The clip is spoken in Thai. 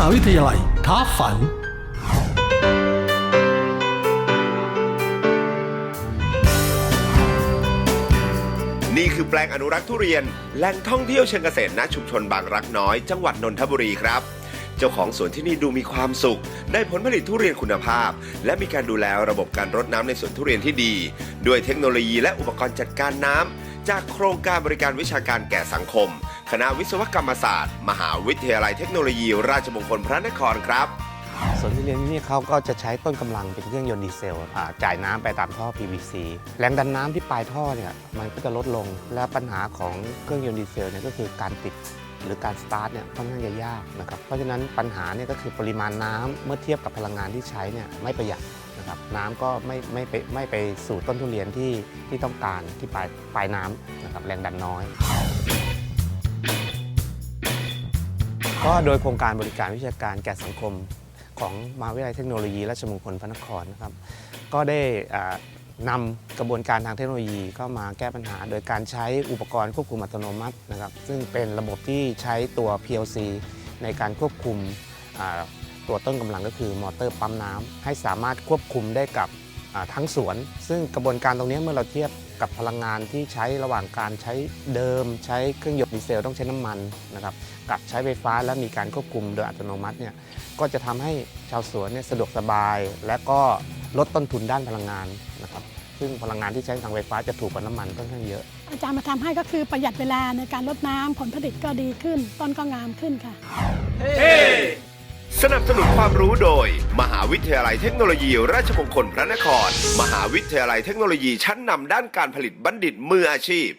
าวิทยาลัยท้าฝัน นี่คือแปลงอนุรักษ์ทุเรียนแหล่งท่องเที่ยวเชิงเกษตรณชุมชนบางรักน้อย จังหวัดนนทบุรีครับ เจ้าของสวนที่นี่ดูมีความสุข ได้ผลผลิตทุเรียนคุณภาพ และมีการดูแลระบบการรดน้ำในสวนทุเรียนที่ดี ด้วยเทคโนโลยีและอุปกรณ์จัดการน้ำจากโครงการบริการวิชาการแก่สังคม คณะวิศวกรรมศาสตร์ มหาวิทยาลัยเทคโนโลยีราชมงคลพระนครครับสวนทุเรียนที่นี่เขาก็จะใช้ต้นกำลังเป็นเครื่องยนต์ดีเซลจ่ายน้ำไปตามท่อ PVC แรงดันน้ำที่ปลายท่อเนี่ยมันก็จะลดลง และปัญหาของเครื่องยนต์ดีเซลเนี่ยก็คือการปิดหรือการสตาร์ทเนี่ยค่อนข้างจะยากนะครับ เพราะฉะนั้นปัญหาเนี่ยก็คือปริมาณน้ำเมื่อเทียบกับพลังงานที่ใช้เนี่ยไม่ประหยัดนะครับน้ำก็ไม่ไม่ไปไม่ไปสู่ต้นทุเรียนที่ที่ต้องการที่ปลายปลายน้ำนะครับแรงดันน้อย ก็โดยโครงการบริการวิชาการแก่สังคมของมหาวิทยาลัยเทคโนโลยีราชมงคลพระนครนะครับก็ได้นำกระบวนการทางเทคโนโลยีเข้ามาแก้ปัญหา โดยการใช้อุปกรณ์ควบคุมอัตโนมัตินะครับซึ่งเป็นระบบที่ใช้ตัว PLC ในการควบคุมตัวต้นกำลังก็คือมอเตอร์ปั๊มน้ำให้สามารถควบคุมได้กับ ทั้งสวน ซึ่งกระบวนการตรงนี้เมื่อเราเทียบกับพลังงานที่ใช้ระหว่างการใช้เดิม ใช้เครื่องยนต์ดีเซลต้องใช้น้ำมันนะครับกับใช้ไฟฟ้าและมีการควบคุมโดยอัตโนมัติเนี่ยก็จะทำให้ชาวสวนเนี่ยสะดวกสบาย และก็ลดต้นทุนด้านพลังงานนะครับซึ่งพลังงานที่ใช้ทางไฟฟ้าจะถูกกว่าน้ำมันค่อนข้างเยอะ อาจารย์มาทำให้ก็คือประหยัดเวลาในการลดน้ำผลผลิตก็ดีขึ้น ต้นก็งามขึ้นค่ะ สนับสนุนความรู้โดย มหาวิทยาลัยเทคโนโลยี ราชมงคลพระนคร มหาวิทยาลัยเทคโนโลยีชั้นนำด้านการผลิตบัณฑิตมืออาชีพ